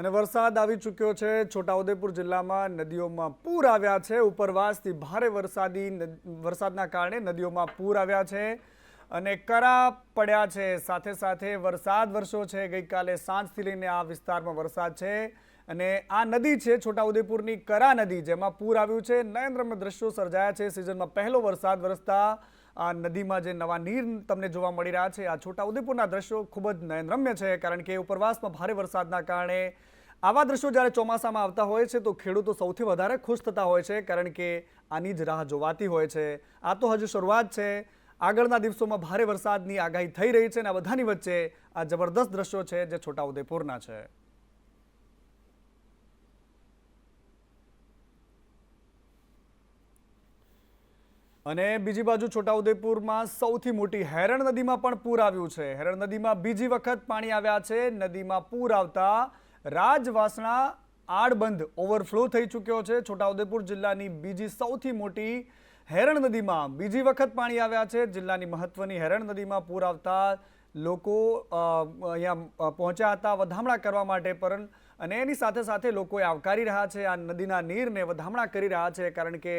અને વરસાદ આવી ચૂક્યો છે. છોટાઉદેપુર જિલ્લામાં નદીઓમાં પૂર આવ્યા છે. ઉપરવાસથી ભારે વરસાદી વરસાદના કારણે નદીઓમાં પૂર આવ્યા છે અને કરા પડ્યા છે. સાથે સાથે વરસાદ વરસ્યો છે. ગઈકાલે સાંજથી લઈને આ વિસ્તારમાં વરસાદ છે અને આ નદી છે છોટાઉદેપુરની કરા નદી, જેમાં પૂર આવ્યું છે. નયનરમ્ય દ્રશ્યો સર્જાયા છે. સિઝનમાં પહેલો વરસાદ વરસતા આ નદીમાં જે નવા નીર તમને જોવા મળી રહ્યા છે, આ છોટાઉદેપુરના દ્રશ્યો ખૂબ જ નયનરમ્ય છે, કારણ કે ઉપરવાસમાં ભારે વરસાદના કારણે આવા દ્રશ્યો જ્યારે ચોમાસામાં આવતા હોય છે, તો ખેડૂતો સૌથી વધારે ખુશ થતા હોય છે, કારણ કે આની જ રાહ જોવાતી હોય છે. આ તો હજુ શરૂઆત છે. આગળના દિવસોમાં ભારે વરસાદની આગાહી થઈ રહી છે અને આ બધાની વચ્ચે આ જબરદસ્ત દ્રશ્યો છે જે છોટાઉદેપુરના છે. અને બીજી બાજુ છોટાઉદેપુરમાં સૌથી મોટી હેરણ નદીમાં પણ પૂર આવ્યું છે. હેરણ નદીમાં બીજી વખત પાણી આવ્યા છે. નદીમાં પૂર આવતા રાજવાસણા આડબંધ ઓવરફ્લો થઈ ચૂક્યો છે. છોટાઉદેપુર જિલ્લાની બીજી સૌથી મોટી હેરણ નદીમાં બીજી વખત પાણી આવ્યા છે. જિલ્લાની મહત્વની હેરણ નદીમાં પૂર આવતા લોકો અહીંયા પહોંચ્યા હતા વધામણા કરવા માટે પણ અને એની સાથે સાથે લોકોએ આવકારી રહ્યા છે. આ નદીના નીરને વધામણા કરી રહ્યા છે કારણ કે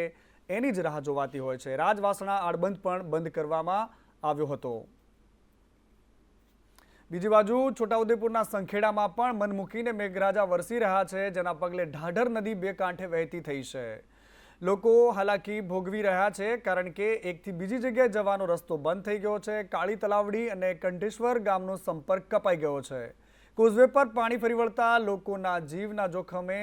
એની જ રાહ જોવાતી હોય છે. રાજવાસણા આડબંધ પણ બંધ કરવામાં આવ્યો હતો. બીજી બાજુ છોટાઉદેપુરના સંખેડામાં પણ મન મૂકીને મેઘરાજા વરસી રહ્યા છે, જેના પગલે ઢાઢર નદી બે કાંઠે વહેતી થઈ છે. લોકો હાલાકી ભોગવી રહ્યા છે, કારણ કે એકથી બીજી જગ્યાએ જવાનો રસ્તો બંધ થઈ ગયો છે. કાળી તલાવડી અને કંઠેશ્વર ગામનો સંપર્ક કપાઈ ગયો છે. કોઝવે પર પાણી ફરી વળતા લોકોના જીવના જોખમે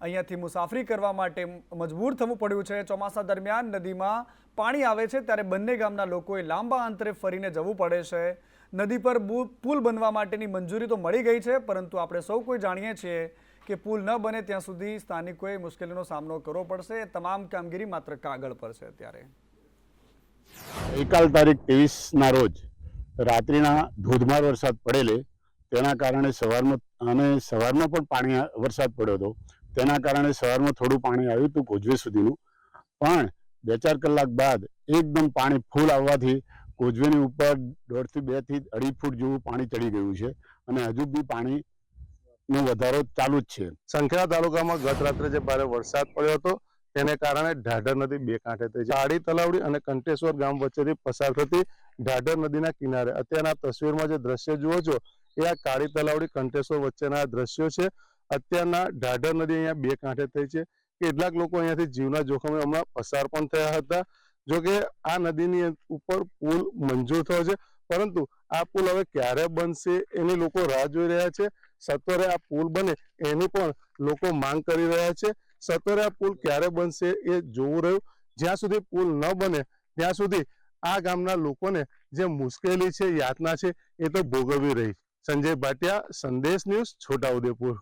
અહીંયાથી મુસાફરી કરવા માટે મજબૂર થવું પડ્યું છે. ચોમાસા દરમિયાન નદીમાં પાણી આવે છે ત્યારે બંને ગામના લોકોએ લાંબા અંતરે ફરીને જવું પડે છે. નદી પર પુલ બનવા માટેની મંજૂરી તો મળી ગઈ છે, પરંતુ આપણે સૌ કોઈ જાણીએ છીએ કે પુલ ન બને ત્યાં સુધી સ્થાનિકોએ મુશ્કેલીનો સામનો કરવો પડશે. તમામ કામગીરી માત્ર કાગળ પર છે અત્યારે. ગઈકાલ તારીખ ત્રેવીસના રોજ રાત્રિના ધોધમાર વરસાદ પડેલે, તેના કારણે સવારમાં અને સવારમાં પણ પાણી વરસાદ પડ્યો હતો. તેના કારણે શહેરમાં થોડું પાણી આવ્યું હતું કોજવે સુધીનું. પણ બે ચાર કલાક બાદ એકદમ પાણી ફૂલ આવવાથી કોજવેની ઉપર દોઢથી બેથી અઢી ફૂટ જેવું પાણી ચડી ગયું છે અને હજુ બી પાણીનો વધારો ચાલુ જ છે. સંખેડા તાલુકામાં ગત રાત્રે જે ભારે વરસાદ પડ્યો હતો, તેને કારણે ઢાઢર નદી બે કાંઠે થઈ છે. આડી તલાવડી અને કંટેશ્વર ગામ વચ્ચેથી પસાર થતી ઢાઢર નદીના કિનારે. અત્યારના તસવીરમાં જે દ્રશ્ય જુઓ છો, એ આ કાળી તલાવડી કંટેશ્વર વચ્ચેના દ્રશ્યો છે. અત્યારના ઢાઢર નદી અહીંયા બે કાંઠે થઈ છે કેટલાક લોકો અહીંયાથી જીવના જોખમે હમણાં પસાર પણ થયા હતા. જો કે આ નદીની ઉપર પુલ મંજૂર થયો છે, પરંતુ આ પુલ હવે ક્યારે બનશે એની લોકો રાહ જોઈ રહ્યા છે. સત્વરે આ પુલ બને એની પણ લોકો માંગ કરી રહ્યા છે. સત્વરે આ પુલ ક્યારે બનશે એ જોવું રહ્યું. જ્યાં સુધી પુલ ન બને, ત્યાં સુધી આ ગામના લોકોને જે મુશ્કેલી છે, યાતના છે, એ તો ભોગવવી રહી. સંજય ભાટિયા, સંદેશ ન્યૂઝ છોટાઉદેપુર.